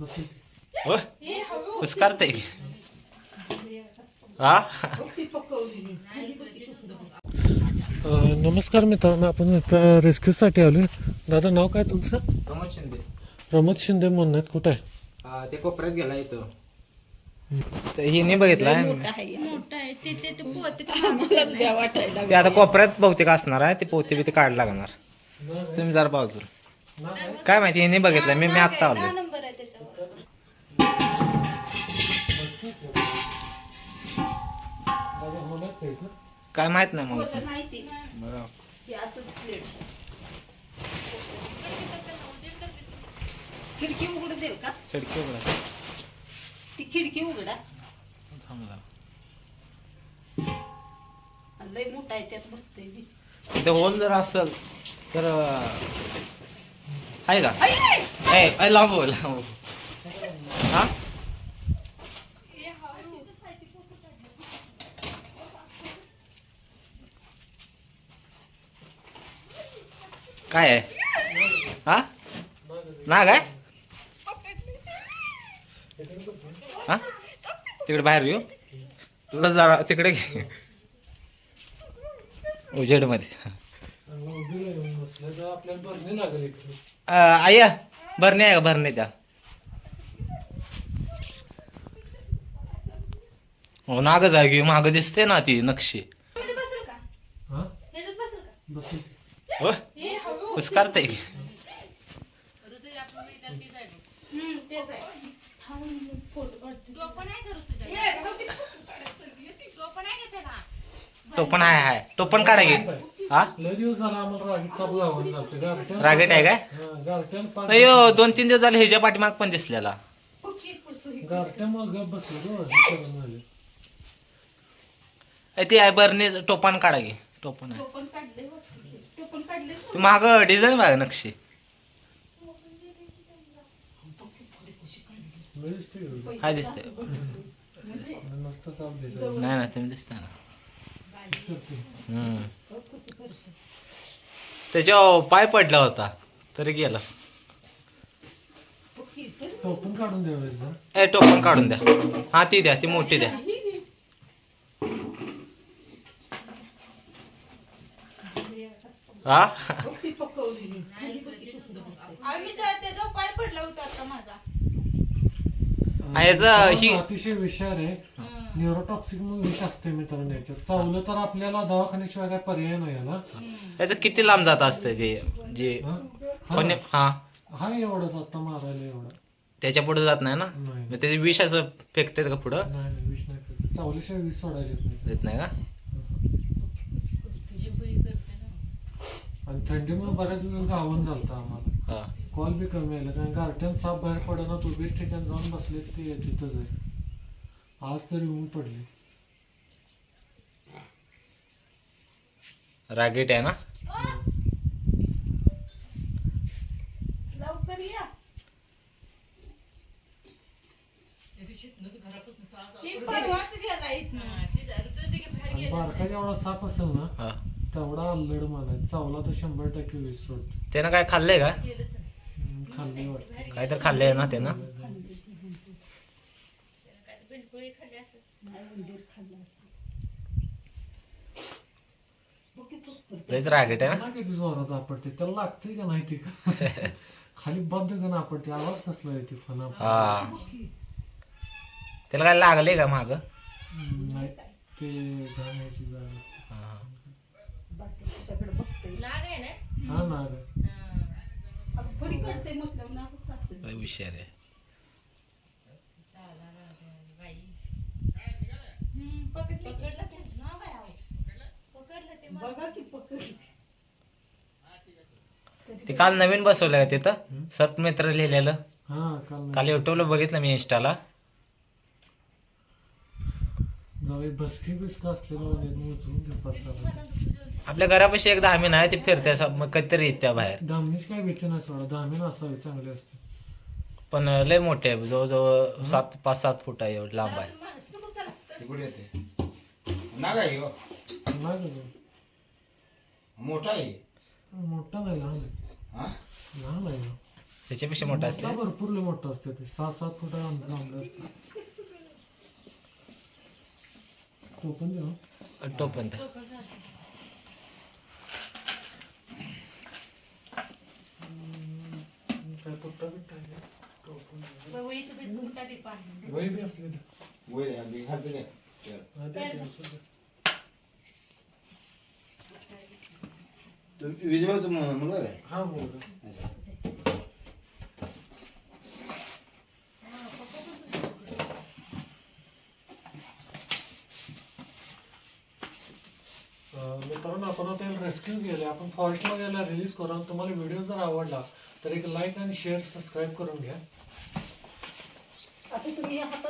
बसेल हो? हा नमस्कार मित्रांनो आपण इथं रेस्क्यूसाठी आलोय. दादा नाव काय तुमचं? प्रमोद शिंदे. प्रमोद शिंदे म्हणत कुठं आहे? हा, ते कोपऱ्यात गेला इथं. हिने बघितलाय. मोठा आहे. ते ते ते ते आता कोपऱ्यात बहुतेक असणार आहे. ते पोते बिते काढ लागणार. तुम्ही जरा बाजूला काय? माहिती हिने बघितलं मी मी आत्ता आलो काय माहीत नाही मग होतं नाही ते बरं. ते असंच प्लेट खिडकी उघड देईल का खिडकी उघडा. ती खिडकी उघडा थांब जरा. आणि लय मोठा आहे त्यात बसते इथं होल जर असेल तर आहे का! ए ए, लांब लांब हा? काय आहे? हा? ना काय हा? तिकडे बाहेर येऊ? तुला जरा तिकडे घे. उजेडमध्ये. आणि उभीला येऊन बसलं तर आपल्याला भरणी लागेल इकडे. आया भरणे आहे का? भरणे त्या नाग जागी माग दिसते ना ती नक्षी. हा? हो हे कस करते. हम्म तेच आहे. थांब, फोटो काढते. टोपण आहे हाय टोपण काढा घे हा? रागेट आहे काय? हा, दोन तीन दिवस झाले ह्याच्या पाठीमाग पण दिसलेला. तो हे आहे बरणे टोपण काढा घे टोपण आहे. टोपण काढले वाटतं. टोपण काढले ते माग डिझाईन बघा नक्षी. लय दिसते नाही ना तुम्ही दिसता ना. त्याच्यावर पाय पडला होता तरी गेला. टोपण काढून द्यावं ए टोपण काढून द्या. हा ती द्या ती मोठी द्या. हा? ती पकवली आम्ही त्या- त्याच्यावर पाय पडला होता आता माझा. ह्याचं ही अतिशय विषार आहे. न्यूरोटॉक्सिक म्हणून विष असते मित्रांनो याच्यात चावलं तर आपल्याला दवाखान्याशिवाय काय पर्याय नाही याला. याचं किती लांब जात असतं ते? जे हा? कोणी हा. हा एवढंच आता मारायला एवढं. त्याच्या पुढे जात नाही ना? नाही मग त्याचे विष असं फेकतात का पुढं? नाही नाही विष नाही फेकत. चावल्याशिवाय विष सोडायला येत नाही. देत नाही का? आणि थंडीमुळे बऱ्याच वेळ गावन झालं आम्हाला. हा. कॉल बी कमी आला कारण गारठ्यान साप बाहेर पडना तो बेस्ट ठिकाणी जाऊन बसले ते तिथंच आहे. आज तरी ऊन पडले. रागीट आहे ना? लवकर या. ही परवाच गेला इथनं. आणि बारका जेवढा साप असेल ना हा. तेवढा अल्लड मानाय चावला तर शंभर टक्के विष सोडतो त्यानं काय खाल्लंय का? हम्म, खाल्ले वाटतं. काय तर खाल्लंय ना त्यानं? नाही उंदीर खाल्ला असं बुकी पुसकर लयच रागीट आहे ना? ना किती जोरात आपडते त्याला लागते का नाही ती? का खाली बंद का ना आपडते आवाज कसला येते फना हा. त्याला काय लागले का माग? नाही ते घाण्याची जागा असते. बघते हा ना रे. अगं फडी काढते म्हटलं नावच असेल. हुशार आहे. पकडलं. ते नाव काय आहे? पकडलं ते बघा की पकड ते काल नवीन बसवलं का तिथं? सर्प मित्र लिहिलेलं. हा काल काल युट्यूबला बघितलं मी इंस्टाला जरा बसकी बिस्का असलेलं उचलून घे पाच सहा. आपल्या घरापाशी एक दहा नाही ते फिरते असं मग कधीतरी येत त्या बाहेर. दामनीच काय भीती नाही सोडा दामीन असावे चांगले असते. पण लय मोठे आहे जवळजवळ सात पाच सात फूट आहे एवढं लांब आहे. तिकडे येते. नाग आहे हो. नाही का तो? मोठा आहे. मोठा नाही लहान आहे. हा? लहान आहे. त्याच्यापेक्षा मोठा असते. मोठा भरपूर लय मोठा असते ते. सात सात फुटा लांबलं असते. तो पण देऊ टोपण. काय फुटा बिट्टा आहे पाणी वही बी असली. वय अगदी खालचं घ्या. हा, द्या की असं द्या. विजयभाऊचं मुलगा काय हा बोल मित्रांनो आपण आता रेस्क्यू केले आपण फॉल्टला गेला रिलीज करू आणि तुम्हाला व्हिडिओ जर आवडला तर एक लाईक आणि शेअर सबस्क्राईब करून घ्या. आता तुम्ही हातात